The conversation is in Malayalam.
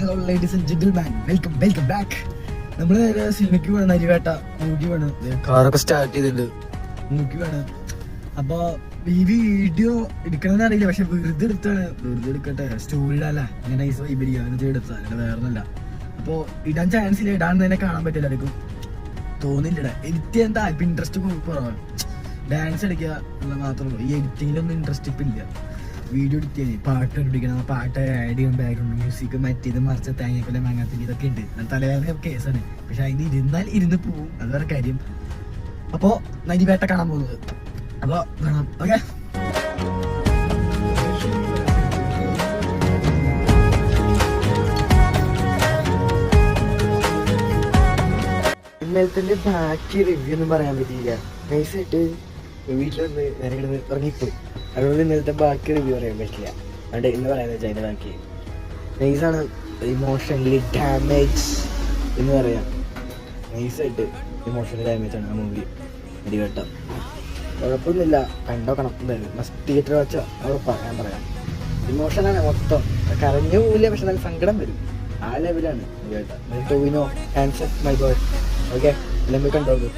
Hello ladies and gentleman welcome welcome back നമ്മൾ സിനിമയ്ക്ക് വേണം അരിവേട്ട മൂക്കി വേണം കാറൊക്കെ സ്റ്റാർട്ട് ചെയ്തിട്ടുണ്ട്. മൂക്കി വേണം അപ്പൊ ഈ വീഡിയോ എടുക്കണമെന്ന് അറിയില്ല. പക്ഷെ വെറുതെ എടുത്താണ്. വെറുതെ എടുക്കട്ടെ. സ്റ്റോറി ഇങ്ങനെ ഈ സൈബർ എന്നിട്ട് എടുത്താൽ വേറെ ഒന്നല്ല അപ്പൊ ഇടാൻ ചാൻസ് ഇല്ല. ഇടാൻ തന്നെ കാണാൻ പറ്റില്ല ആർക്കും. തോന്നില്ല എനിക്ക് എന്താ? ഇപ്പൊ ഇൻട്രസ്റ്റ് കുറവാണ്. ഡാൻസ് അടിക്കുക എന്നുള്ള മാത്രമേ ഉള്ളൂ. ഈ എഡിറ്റിങ്ങിലൊന്നും ഇൻട്രസ്റ്റ് ഇപ്പം ഇല്ല. വീഡിയോ ചെയ്യാൻ പാട്ട് കണ്ടുപിടിക്കണം. ആ പാട്ട് ആഡ് ചെയ്യും ബാക്ക്ഗ്രൗണ്ട് മ്യൂസിക് മറ്റേത് മറിച്ച തേങ്ങക്കൊല്ലം മാങ്ങാത്തിന്റെ ഇതൊക്കെ ഉണ്ട്. തലവേദന കേസാണ്. പക്ഷെ അതിന് ഇരുന്നാൽ ഇരുന്ന് പോവും. അത് വേറെ കാര്യം. അപ്പോ നരിവേട്ട കാണാൻ പോകുന്നത്. അപ്പൊ കാണാം. ഓക്കെ ഇന്നലത്തെ ബാക്കി റിവ്യൂ ഒന്നും പറയാൻ പറ്റിയില്ല. നൈസായിട്ട് വീട്ടിലൊന്ന് നേരെ കിടന്ന് ഇറങ്ങിപ്പോയി. അതുകൊണ്ട് ഇന്നലത്തെ ബാക്കി റിവ്യൂ പറയാൻ പറ്റില്ല. അതുകൊണ്ട് ഇന്ന് പറയാന്ന് വെച്ചാൽ അതിന്റെ ബാക്കി. നൈസാണ് ഇമോഷണലി ഡാമേജ് എന്ന് പറയാം. നൈസായിട്ട് ഇമോഷണൽ ഡാമേജ് ആണ് ആ മൂവി അടിവട്ടം കുഴപ്പമൊന്നുമില്ല. കണ്ടോക്കണം. എന്തായാലും മസ്റ്റ് തിയേറ്റർ വെച്ചോ അവിടെ ഞാൻ പറയാം. ഇമോഷനാണ് മൊത്തം. കരഞ്ഞു പോവില്ല പക്ഷെ നല്ല സങ്കടം വരും. ആ ലെവലാണ് Tovino answer my boy okay എല്ലാം പോയി കണ്ടോളൂ